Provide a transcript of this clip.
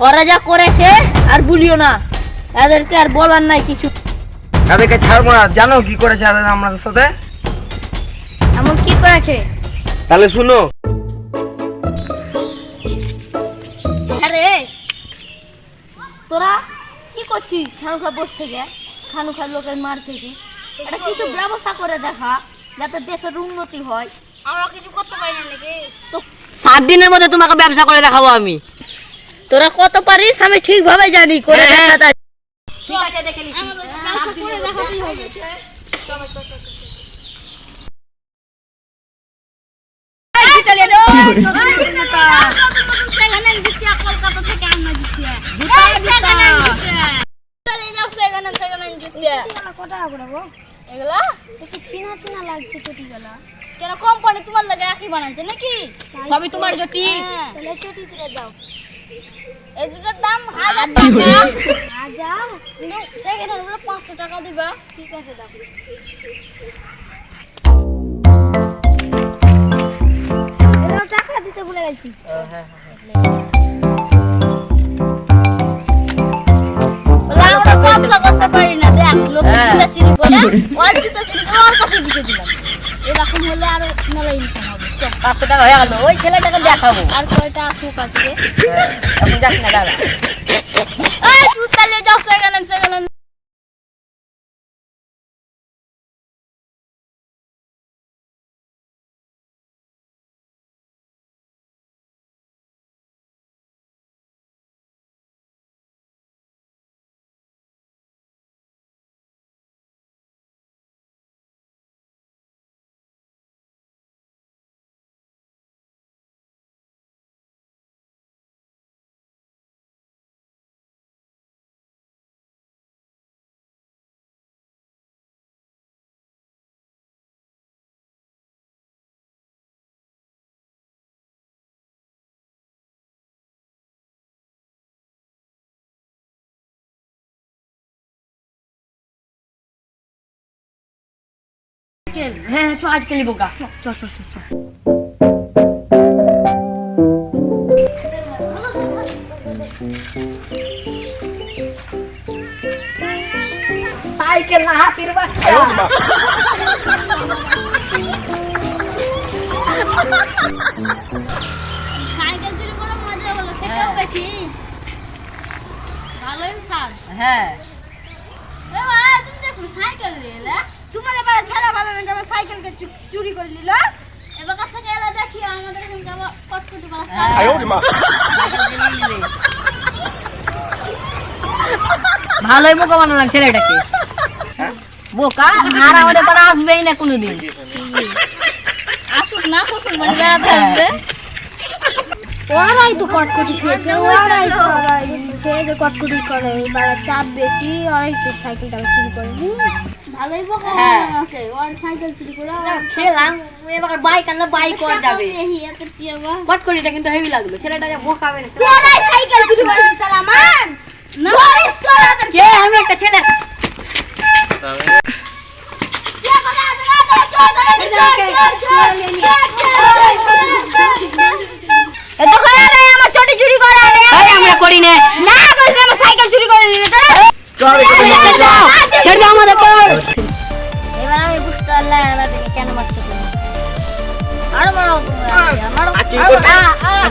ওরা যা করেছে আর বলিও না এদেরকে আর বলার নাই কিছু এদেরকে ছাড়বো না জানো কি করেছে আমাদের সাথে এমন কি করেছে তাহলে শুনো আরে তোরা কি করছিস খানুখা বস থেকে খানুখা লোকের মার থেকে একটা কিছু ব্যবস্থা করে দেখা যাতে দেশের উন্নতি হয় আমরা কিছু করতে পারি না নাকি? সাত দিনের মধ্যে তোমাকে ব্যবসা করে দেখাবো আমি। তোরা কত পারিস আমি ঠিকভাবে জানি করে হ্যাঁ, দেখা ঠিক আছে দেখে নিচ্ছি। কেন কোম্পানি তোমার লাগে একই বানাইছে নাকি? সবই তোমার জ্যোতি। এই দুটোর দাম হাজার টাকা। হাজার? কিন্তু সেখানে আমরা পাঁচশো টাকা দিবা। ঠিক আছে দাও। টাকা দিতে ভুলে গেছি। আমরা করতে পারি না। দেখ লোক হ্যাঁ। চিনি করে ওর চিনি করে ওর কাছে দিলাম। এরকম হলে আর মেলা ইনকাম হবে। পাঁচশো টাকা হয়ে গেল ওই ছেলেটাকে দেখাবো। আর কয়টা আসুক আজকে? হ্যাঁ, এখন যাস না দাদা তুই তাহলে যাও সেকেন্ড হ্যান্ড হ্যাঁ চ আজকে নিবো গা। চ চ চ চ। সাইকেল না হাতির বাচ্চা। সাইকেল চুরি করে মজা হলো খেতেও গেছি। ভালোই স্বাদ হ্যাঁ এ ভাই তুমি দেখো সাইকেল নিলে তোমাদের বাড়ি ছেলে ভালো না আমার সাইকেলকে চু- চুরি করে নিল। এবার কাছ থেকে এলে দেখি আমাদের এখানে কটকটি পাড়া হ্যাঁ। সাইকেল কিনে নিলে। ভালোই বোকা বানালাম ছেলেটাকে। বোকা আর আমাদের পাড়া আসবেই না কোনোদিন। আসুক না মানে বেড়াতে আসবে। ওরাই তো কটকটি খেয়েছে ওরাই তো কটকটি করে এবার চাপ বেশি ওরাই তো সাইকেলটা চুরি করে ভালোই বোকা হ্যাঁ। আছে ওর সাইকেল চুরি করে খেলাম। এবার বাইক আনলে বাইক কর যাবে। এই এত টিয়াবা কিন্তু হেভি লাগল ছেলেটা যা বোকা বেড়ে তোরাই সাইকেল চুরি করেছিস তাহলে আমার? না। কে? আমি একটা ছেলে। আমার চটি চুরি করে আমরা করি না না আমার সাইকেল চুরি করে নিলে তোরা ছেড়ে দাও আমাদের এবার আমি বুঝতে পারলাম আমাদেরকে কেন মারতে তুমি আরো মারাও তুমি আমারও আরো